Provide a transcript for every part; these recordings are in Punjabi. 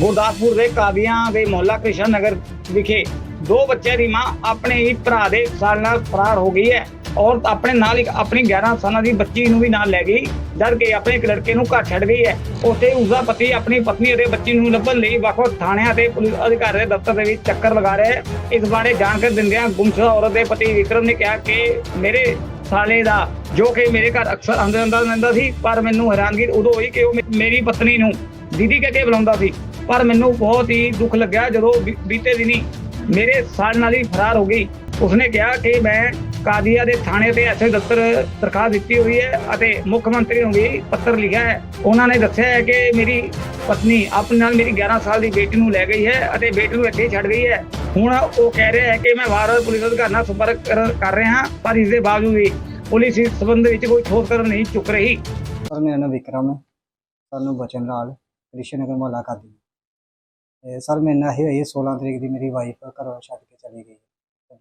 ਗੁਰਦਾਸਪੁਰ ਦੇ ਕਾਦੀਆਂ ਦੇ ਮੁਹੱਲਾ ਕ੍ਰਿਸ਼ਨ ਨਗਰ ਵਿਖੇ ਦੋ ਬੱਚਿਆਂ ਦੀ ਮਾਂ ਆਪਣੇ ਹੀ ਭਰਾ ਦੇ ਸਾਲ ਨਾਲ ਫਰਾਰ ਹੋ ਗਈ ਹੈ। ਔਰ ਆਪਣੇ ਨਾਲ ਇੱਕ ਆਪਣੀ 11 ਸਾਲਾਂ ਦੀ ਬੱਚੀ ਨੂੰ ਵੀ ਨਾਲ ਲੈ ਗਈ, ਜਦ ਕਿ ਆਪਣੇ ਇੱਕ ਲੜਕੇ ਨੂੰ ਘਰ ਛੱਡ ਗਈ ਹੈ। ਉੱਥੇ ਉਸਦਾ ਪਤੀ, ਆਪਣੀ ਪਤਨੀ ਅਤੇ ਬੱਚੀ ਨੂੰ ਲੱਭਣ ਲਈ ਵੱਖ-ਵੱਖ ਥਾਣਿਆਂ ਤੇ ਪੁਲਿਸ ਅਧਿਕਾਰੀ ਦੇ ਦਫ਼ਤਰ ਦੇ ਵਿੱਚ ਚੱਕਰ ਲਗਾ ਰਿਹਾ ਹੈ। ਇਸ ਬਾਰੇ ਜਾਣਕਾਰੀ ਦਿੰਦਿਆਂ ਗੁੰਮਸ਼ੁਦਾ ਔਰਤ ਦੇ ਪਤੀ ਵਿਕਰਮ ਨੇ ਕਿਹਾ ਕਿ ਮੇਰੇ ਸਾਲੇ ਦਾ, ਜੋ ਕਿ ਮੇਰੇ ਘਰ ਅਕਸਰ ਆਉਂਦਾ ਰਹਿੰਦਾ ਸੀ, ਪਰ ਮੈਨੂੰ ਹੈਰਾਨਗੀ ਉਦੋਂ ਹੋਈ ਕਿ ਉਹ ਮੇਰੀ ਪਤਨੀ ਨੂੰ ਦੀਦੀ ਕਹਿ ਕੇ ਬੁਲਾਉਂਦਾ ਸੀ। ਪਰ ਮੈਨੂੰ ਬਹੁਤ ਹੀ ਦੁੱਖ ਲੱਗਿਆ ਜਦੋਂ ਬੀਤੇ ਦਿਨੀ ਮੇਰੇ ਸਾਲ ਨਾਲ ਹੀ ਫਰਾਰ ਹੋ ਗਈ। ਉਸਨੇ ਕਿਹਾ ਕਿ ਮੈਂ ਕਾਦੀਆ ਦੇ ਥਾਣੇ ਤੇ ਐਸੇ ਦਫ਼ਤਰ ਦਰਖਾਸਤ ਦਿੱਤੀ ਹੋਈ ਹੈ ਅਤੇ ਮੁੱਖ ਮੰਤਰੀ ਨੂੰ ਵੀ ਪੱਤਰ ਲਿਖਿਆ ਹੈ। ਉਹਨਾਂ ਨੇ ਦੱਸਿਆ ਹੈ ਕਿ ਮੇਰੀ ਪਤਨੀ ਆਪਣੇ ਨਾਲ ਮੇਰੀ 11 ਸਾਲ ਦੀ ਬੇਟੀ ਨੂੰ ਲੈ ਗਈ ਹੈ ਅਤੇ ਬੇਟੀ ਨੂੰ ਇੱਥੇ ਛੱਡ ਗਈ ਹੈ। ਹੁਣ ਉਹ ਕਹਿ ਰਿਹਾ ਹੈ ਕਿ ਮੈਂ ਵਾਰ-ਵਾਰ ਪੁਲਿਸ ਅਧਿਕਾਰੀ ਨਾਲ ਸੰਪਰਕ ਕਰ- ਰਿਹਾ ਹਾਂ, ਪਰ ਇਸ ਦੇ ਬਾਵਜੂਦ ਵੀ ਪੁਲਿਸ ਇਸ ਸੰਬੰਧ ਵਿੱਚ ਕੋਈ ਠੋਸ ਕਦਮ ਨਹੀਂ ਚੁੱਕ ਰਹੀ। ਸਰ, ਮੇਰਾ ਨਾਮ ਵਿਕਰਮ ਹੈ। ਸਾਨੂੰ ਬਚਨ ਲਾਲ ਕ੍ਰਿਸ਼ਨ ਨਗਰ ਮੁਹੱਲਾ ਕਾਦੀ। ਸਰ, ਮੇਰੇ ਨਾਲ ਇਹ 16 ਤਰੀਕ ਦੀ ਮੇਰੀ ਵਾਈਫ ਘਰੋਂ ਛੱਡ ਕੇ ਚਲੀ ਗਈ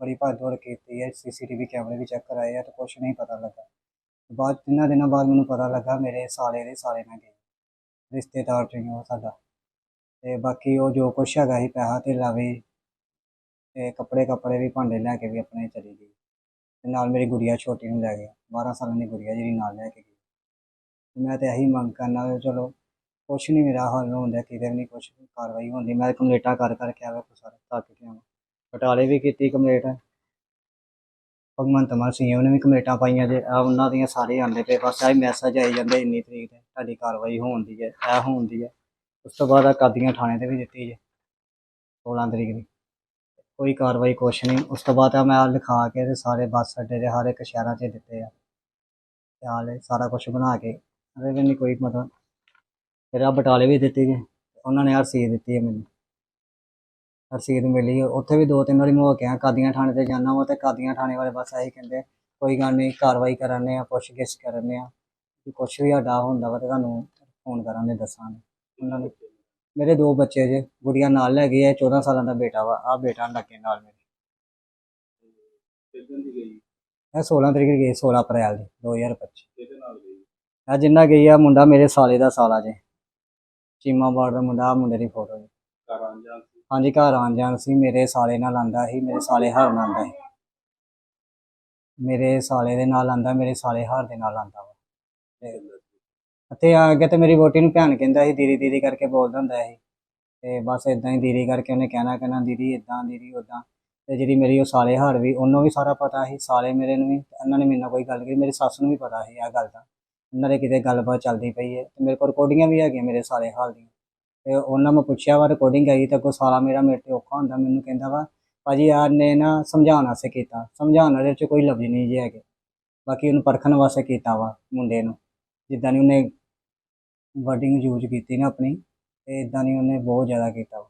ਬੜੀ ਭੱਜ ਦੌੜ ਕੀਤੀ ਹੈ, ਸੀਸੀਟੀਵੀ ਕੈਮਰੇ ਵੀ ਚੈੱਕ ਕਰਾਏ ਆ ਤੇ ਕੁਛ ਨਹੀਂ ਪਤਾ ਲੱਗਾ। ਬਾਅਦ ਤਿੰਨਾਂ ਦਿਨਾਂ ਬਾਅਦ ਮੈਨੂੰ ਪਤਾ ਲੱਗਾ ਮੇਰੇ ਸਾਲੇ ਦੇ ਸਾਲੇ ਨਾਲ ਗਏ। ਰਿਸ਼ਤੇਦਾਰ ਚ ਉਹ ਸਾਡਾ। ਤੇ ਬਾਕੀ ਉਹ ਜੋ ਕੁਛ ਹੈਗਾ ਸੀ ਪੈਸਾ ਤੇ ਲਾਵੇ ਤੇ ਕੱਪੜੇ ਕੱਪੜੇ ਵੀ ਭਾਂਡੇ ਲੈ ਕੇ ਵੀ ਆਪਣੇ ਚਲੀ ਗਈ। ਤੇ ਨਾਲ ਮੇਰੀ ਗੁੜੀਆ ਛੋਟੀ ਨੂੰ ਲੈ ਗਿਆ 12 ਸਾਲਾਂ ਦੀ ਗੁੜੀਆ ਜਿਹੜੀ ਨਾਲ ਲੈ ਕੇ ਗਈ। ਮੈਂ ਤੇ ਇਹੀ ਮੰਗ ਕਰਨਾ ਵੀ ਚਲੋ ਕੁਛ ਨਹੀਂ ਮੇਰਾ ਹੱਲ ਹੁੰਦਾ, ਕਿਤੇ ਵੀ ਨਹੀਂ ਕੁਛ ਕਾਰਵਾਈ ਹੁੰਦੀ। ਮੈਂ ਕੰਪਲੇਟਾਂ ਕਰ ਕਰਕੇ ਆਵੇ ਕੋ ਸਾਰੇ ਥੱਕ ਗਿਆ ਵਾਂ ਬਟਾਲੇ ਵੀ ਕੀਤੀ ਕੰਪਲੇਟ ਭਗਵੰਤ ਮਾਨ ਸਿੰਘ ਉਹਨੇ ਵੀ ਕਮੇਟਾਂ ਪਾਈਆਂ ਜੇ ਆ ਉਹਨਾਂ ਦੀਆਂ ਸਾਰੇ ਆਉਂਦੇ ਪਏ, ਬਸ ਆਹੀ ਮੈਸੇਜ ਆਈ ਜਾਂਦੇ ਇੰਨੀ ਤਰੀਕ ਤੇ, ਤੁਹਾਡੀ ਕਾਰਵਾਈ ਹੋਣ ਦੀ ਹੈ, ਇਹ ਹੋਣ ਦੀ ਹੈ। ਉਸ ਤੋਂ ਬਾਅਦ ਆ ਕਾਦੀਆਂ ਥਾਣੇ ਤੇ ਵੀ ਦਿੱਤੀ ਜੇ 16 ਤਰੀਕ ਦੀ। ਕੋਈ ਕਾਰਵਾਈ ਕੁਛ ਨਹੀਂ, ਉਸ ਤੋਂ ਬਾਅਦ ਆ ਮੈਂ ਲਿਖਾ ਕੇ ਤੇ ਸਾਰੇ ਬੱਸ ਅੱਡੇ ਦੇ ਹਰ ਇੱਕ ਸ਼ਹਿਰਾਂ 'ਚ ਦਿੱਤੇ ਆ। ਤੇ ਹਾਲੇ ਸਾਰਾ ਕੁਝ ਬਣਾ ਕੇ ਅਰੇ ਵੀ ਨਹੀਂ ਕੋਈ ਮਤਲਬ, ਫਿਰ ਆ ਬਟਾਲੇ ਵੀ ਦਿੱਤੀ ਗਏ ਉਹਨਾਂ ਨੇ ਰਸੀਦ ਦਿੱਤੀ ਹੈ ਮੈਨੂੰ। ਰਸੀਦ ਮਿਲੀ। ਉੱਥੇ ਵੀ ਦੋ ਤਿੰਨ ਵਾਰੀ ਮੈਂ ਹੋ ਕੇ ਆਇਆ ਕਾਦੀਆਂ ਥਾਣੇ ਤੇ ਜਾਣਾ ਵਾ ਤੇ ਕਾਦੀਆਂ ਥਾਣੇ ਵਾਲੇ ਬਸ ਇਹੀ ਕਹਿੰਦੇ ਕੋਈ ਗੱਲ ਨਹੀਂ ਕਾਰਵਾਈ ਕਰਾਂਗੇ ਆ ਪੁੱਛ ਗਿੱਛ ਕਰਾਂਗੇ ਆ ਕਿ ਕੁਛ ਵੀ ਸਾਡਾ ਹੁੰਦਾ ਵਾ ਤੇ ਤੁਹਾਨੂੰ ਫੋਨ ਕਰਾਂਗੇ ਦੱਸਾਂਗੇ। ਉਹਨਾਂ ਨੇ ਮੇਰੇ ਦੋ ਬੱਚੇ ਜੇ ਗੁੜੀਆ ਨਾਲ ਲੈ ਗਈ ਹੈ 14 ਸਾਲਾਂ ਦਾ ਬੇਟਾ ਵਾ ਆ ਬੇਟਾ ਲੱਗੇ ਨਾਲ ਮੇਰੇ। ਇਹ 16 ਤਰੀਕ ਗਈ 16 ਅਪ੍ਰੈਲ ਦੀ 2025 ਆ ਜਿੰਨਾ ਗਈ ਆ ਮੁੰਡਾ ਮੇਰੇ ਸਾਲੇ ਦਾ ਸਾਲਾ ਜੇ। ਚੀਮਾ ਦਾ ਮੁੰਡਾ ਆਹ ਮੁੰਡੇ ਦੀ ਫੋਟੋ ਜੀ। ਹਾਂਜੀ ਘਰ ਆਉਣ ਜਾਣ ਸੀ। ਮੇਰੇ ਸਾਲੇ ਨਾਲ ਆਂਦਾ ਸੀ ਮੇਰੇ ਸਾਲੇ ਹਰ ਨਾਲ ਆਂਦਾ ਸੀ। ਮੇਰੇ ਸਾਲੇ ਦੇ ਨਾਲ ਆਂਦਾ ਮੇਰੇ ਸਾਲੇ ਹਰ ਦੇ ਨਾਲ ਆਂਦਾ ਵਾ। ਤੇ ਆ ਕੇ ਤੇ ਮੇਰੀ ਵੋਟੀ ਨੂੰ ਭੈਣ ਕਹਿੰਦਾ ਸੀ ਦੀਦੀ ਦੀਦੀ ਕਰਕੇ ਬੋਲਦਾ ਹੁੰਦਾ ਸੀ। ਤੇ ਬਸ ਇਦਾਂ ਹੀ ਦੀਦੀ ਕਰਕੇ ਉਹਨੇ ਕਹਿਣਾ ਕਹਿਣਾ ਦੀਦੀ ਇਦਾਂ ਦੀਦੀ ਉਦਾਂ ਤੇ ਜਿਹੜੀ ਮੇਰੀ ਉਹ ਸਾਲੇ ਹਾਰ ਵੀ ਉਹਨੂੰ ਵੀ ਸਾਰਾ ਪਤਾ ਸੀ। ਸਾਲੇ ਮੇਰੇ ਨੂੰ ਵੀ ਤੇ ਉਹਨਾਂ ਨੇ ਮੇਰੇ ਨਾਲ ਕੋਈ ਗੱਲ ਕੀਤੀ ਮੇਰੀ ਸੱਸ ਨੂੰ ਵੀ ਪਤਾ ਸੀ ਇਹ ਗੱਲ ਦਾ। ਉਹਨਾਂ ਦੇ ਕਿਤੇ ਗੱਲਬਾਤ ਚੱਲਦੀ ਪਈ ਹੈ। ਤੇ ਮੇਰੇ ਕੋਲ ਰਿਕਾਰਡਿੰਗਾਂ ਵੀ ਹੈਗੀਆਂ ਮੇਰੇ ਸਾਲੇ ਹਾਲ ਦੀਆਂ। ਤੇ ਉਹਨਾਂ ਮੈਂ ਪੁੱਛਿਆ ਵਾ ਰਿਕਾਰਡਿੰਗ ਆਈ ਤਾਂ ਕੋਈ ਸਾਲਾ ਮੇਰਾ ਮੇਰੇ ਤੇ ਔਖਾ ਹੁੰਦਾ, ਮੈਨੂੰ ਕਹਿੰਦਾ ਵਾ, ਭਾਜੀ ਯਾਰ ਨੇ ਨਾ ਸਮਝਾਉਣ ਵਾਸਤੇ ਕੀਤਾ, ਸਮਝਾਉਣ ਵਾਲੇ ਚ ਕੋਈ ਲਫ਼ਜ਼ ਨਹੀਂ ਜੇ ਹੈਗੇ। ਬਾਕੀ ਉਹਨੂੰ ਪਰਖਣ ਵਾਸਤੇ ਕੀਤਾ ਵਾ ਮੁੰਡੇ ਨੂੰ। ਜਿੱਦਾਂ ਨਹੀਂ ਉਹਨੇ ਵਰਡਿੰਗ ਯੂਜ਼ ਕੀਤੀ ਨਾ ਆਪਣੀ, ਤੇ ਇਦਾਂ ਦੀ ਉਹਨੇ ਬਹੁਤ ਜ਼ਿਆਦਾ ਕੀਤਾ ਵਾ।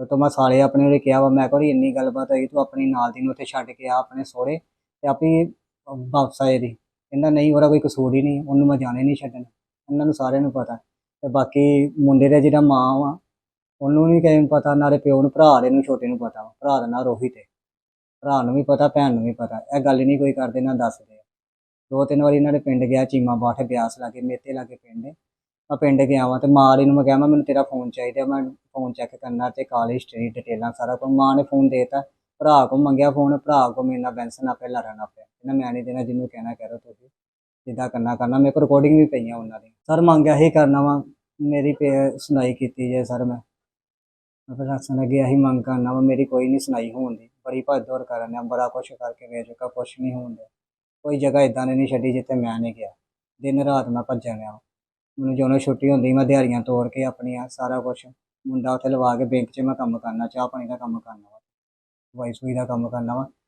ਤੇ ਤੋਂ ਮੈਂ ਸਾਲੇ ਆਪਣੇ ਉਹਨੇ ਕਿਹਾ ਵਾ, ਮੈਂ ਕੋਲ ਇੰਨੀ ਗੱਲਬਾਤ ਹੋਈ, ਤੂੰ ਆਪਣੀ ਨਾਲ ਦੀ ਨੂੰ ਉੱਥੇ ਛੱਡ ਕੇ ਆ ਆਪਣੇ ਸੋਹਰੇ ਤੇ ਆਪੀ ਵਾਪਸ ਆਏ ਦੀ। ਕਹਿੰਦਾ, ਨਹੀਂ, ਉਹਦਾ ਕੋਈ ਕਸੂਰ ਹੀ ਨਹੀਂ, ਉਹਨੂੰ ਮੈਂ ਜਾਣੇ ਨਹੀਂ ਛੱਡਣਾ। ਇਹਨਾਂ ਨੂੰ ਸਾਰਿਆਂ ਨੂੰ ਪਤਾ। ਤੇ ਬਾਕੀ ਮੁੰਡੇ ਦਾ ਜਿਹੜਾ ਮਾਂ ਵਾ, ਉਹਨੂੰ ਨਹੀਂ ਕਿਸੇ ਨੂੰ ਪਤਾ, ਨਾਲੇ ਪਿਓ ਨੂੰ, ਭਰਾ ਦੇ ਨੂੰ, ਛੋਟੇ ਨੂੰ ਪਤਾ ਵਾ, ਭਰਾ ਦਾ ਨਾਂ ਰੋਹਿਤ ਹੈ ਭਰਾ ਨੂੰ ਵੀ ਪਤਾ, ਭੈਣ ਨੂੰ ਵੀ ਪਤਾ, ਇਹ ਗੱਲ ਨਹੀਂ ਕੋਈ ਕਰਦੇ, ਨਾ ਦੱਸਦੇ। ਦੋ ਤਿੰਨ ਵਾਰੀ ਇਹਨਾਂ ਦੇ ਪਿੰਡ ਗਿਆ, ਚੀਮਾ ਬਾਠ ਬਿਆਸ ਲਾਗੇ, ਮੇਤੇ ਲਾਗੇ ਪਿੰਡ ਹੈ ਮੈਂ ਪਿੰਡ ਗਿਆ ਵਾਂ ਤੇ ਮਾਂ ਵਾਲੀ ਨੂੰ ਮੈਂ ਕਿਹਾ, ਮੈਂ ਮੈਨੂੰ ਤੇਰਾ ਫੋਨ ਚਾਹੀਦਾ, ਮੈਂ ਫੋਨ ਚੈੱਕ ਕਰਨਾ ਤੇ ਕਾਲ ਹਿਸਟਰੀ ਡਿਟੇਲਾਂ ਸਾਰਾ ਕੁਝ ਮਾਂ ਨੇ ਫੋਨ ਦੇਤਾ, ਭਰਾ ਕੋ ਮੰਗਿਆ ਫੋਨ ਭਰਾ ਕੋ ਮੇਰੇ ਨਾਲ ਬੈਂਸ ਨਾ ਆਪੇ ਲੜਨ ਆਪੇ ਕਹਿੰਦਾ, ਮੈਂ ਨਹੀਂ ਦੇਣਾ, ਜਿਹਨੂੰ ਕਹਿਣਾ ਕਰੋ ਤੁਸੀਂ। ਜਿੱਦਾਂ ਕਰਨਾ ਕਰਨਾ ਮੇਰੇ ਕੋਲ ਰਿਕਾਰਡਿੰਗ ਵੀ ਪਈਆਂ ਉਹਨਾਂ ਦੀ ਸਰ ਮੰਗਿਆ ਹੀ ਕਰਨਾ ਵਾ, ਮੇਰੀ ਪੇ- ਸੁਣਾਈ ਕੀਤੀ ਜੇ ਸਰ ਮੈਂ। ਮੈਂ ਪ੍ਰਸ਼ਾਸਨ ਅੱਗੇ ਇਹੀ ਮੰਗ ਕਰਨਾ ਵਾ, ਮੇਰੀ ਕੋਈ ਨਹੀਂ ਸੁਣਾਈ ਹੋਣ ਦੀ। ਬੜੀ ਭੱਜ ਦੌੜ ਕਰਨ ਆ ਬੜਾ ਕੁਛ ਕਰਕੇ ਵੇਚ ਚੁੱਕਾ ਕੁਛ ਨਹੀਂ ਹੋਣ ਡਿਆ। ਕੋਈ ਜਗ੍ਹਾ ਇਦਾਂ ਦੀ ਨਹੀਂ ਛੱਡੀ ਜਿੱਥੇ ਮੈਂ ਨਹੀਂ ਗਿਆ। ਦਿਨ ਰਾਤ ਮੈਂ ਭੱਜਿਆ ਰਿਹਾ ਮੈਨੂੰ ਜਦੋਂ ਛੁੱਟੀ ਹੁੰਦੀ, ਮੈਂ ਦਿਹਾੜੀਆਂ ਤੋੜ ਕੇ ਆਪਣੀਆਂ ਸਾਰਾ ਕੁਛ ਮੁੰਡਾ ਉੱਥੇ ਲਵਾ ਕੇ ਬੈਂਕ 'ਚ ਮੈਂ ਕੰਮ ਕਰਨਾ ਚਾਹ ਪਾਣੀ ਦਾ ਕੰਮ ਕਰਨਾ ਵਾ। ਵਾਈ ਸੂਈ ਦਾ ਕੰਮ ਕਰਨਾ ਵਾ।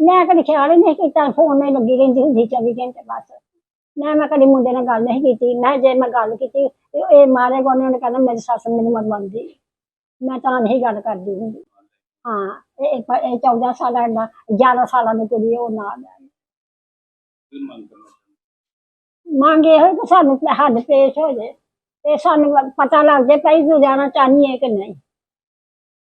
ਮੈਂ ਕਦੇ ਖਿਆਲ ਹੀ ਨਹੀਂ ਕੀਤਾ ਫੋਨ ਨਹੀਂ ਲੱਗੀ ਰਹਿੰਦੀ ਹੁੰਦੀ 24 ਘੰਟੇ ਬਸ। ਨਾ ਮੈਂ ਕਦੀ ਮੁੰਡੇ ਨਾਲ ਗੱਲ ਨਹੀਂ ਕੀਤੀ। ਮੈਂ ਜੇ ਮੈਂ ਗੱਲ ਕੀਤੀ ਤੇ ਇਹ ਮਾਰੇ ਗੋਨੇ ਉਹਨੇ ਕਹਿੰਦਾ ਮੇਰੀ ਸੱਸ ਮੈਨੂੰ ਮਰਵਾਉਂਦੀ। ਮੈਂ ਤਾਂ ਨਹੀਂ ਗੱਲ ਕਰਦੀ ਹੁੰਦੀ। ਹਾਂ ਇਹ ਇਹ- ਇਹ 14 ਸਾਲਾਂ ਦਾ 11 ਸਾਲਾਂ ਦੀ ਕੁੜੀ ਉਹ ਨਾਲ ਹੈ ਮੰਗ ਇਹ ਹੋਈ ਕਿ ਸਾਨੂੰ ਹੱਦ ਪੇਸ਼ ਹੋ ਜੇ। ਤੇ ਸਾਨੂੰ ਪਤਾ ਲੱਗ ਜੇ ਪਈ ਜਾਣਾ ਚਾਹਨੀ ਹੈ ਕਿ ਨਹੀਂ।